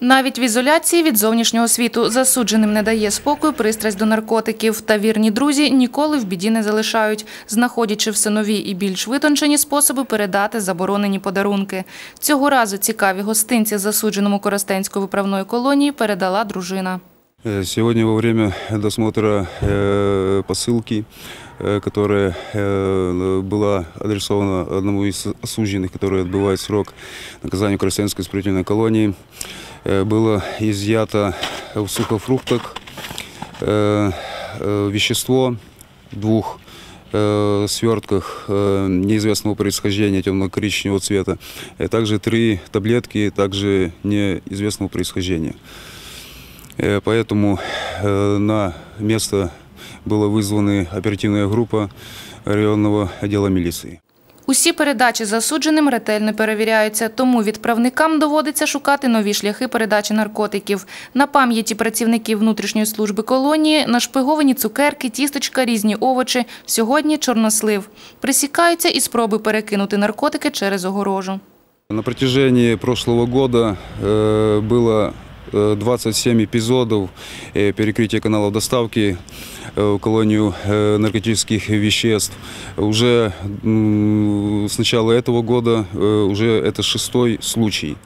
Навіть в ізоляції від зовнішнього світу засудженим не дає спокою пристрасть до наркотиків. Та вірні друзі ніколи в біді не залишають, знаходячи все нові і більш витончені способи передати заборонені подарунки. Цього разу цікаві гостинці засудженому Коростенської виправної колонії передала дружина. Э, Сегодня во время досмотра э, посылки, э, которая э, была адресована одному из осужденных, который отбывает срок наказания в Красноярской исправительной колонии, э, было изъято в сухофруктах э, э, вещество двух э, свертках э, неизвестного происхождения темно-коричневого цвета, также три таблетки также неизвестного происхождения. Э, Поэтому э, на место была вызвана оперативная группа районного отдела милиции. Усі передачі засудженим ретельно перевіряються, тому відправникам доводиться шукати нові шляхи передачі наркотиків. На пам'яті працівників внутрішньої служби колонії нашпиговані цукерки, тісточка, різні овочі. Сьогодні чорнослив. Присікаються і спроби перекинути наркотики через огорожу. На протяжении прошлого года э, было э, 27 эпизодов э, перекрытия каналов доставки э, в колонию э, наркотических веществ. Уже с начала этого года э, уже это шестой случай.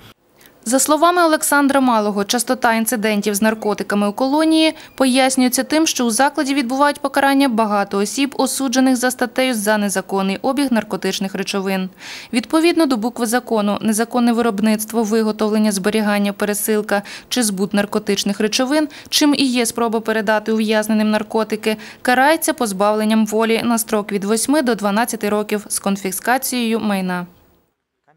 За словами Олександра Малого, частота інцидентів з наркотиками у колонії пояснюється тим, що у закладі відбувають покарання багато осіб, осуджених за статтею за незаконний обіг наркотичних речовин. Відповідно до букви закону, незаконне виробництво, виготовлення, зберігання, пересилка чи збут наркотичних речовин, чим і є спроба передати ув'язненим наркотики, карається позбавленням волі на строк від 8 до 12 років з конфіскацією майна.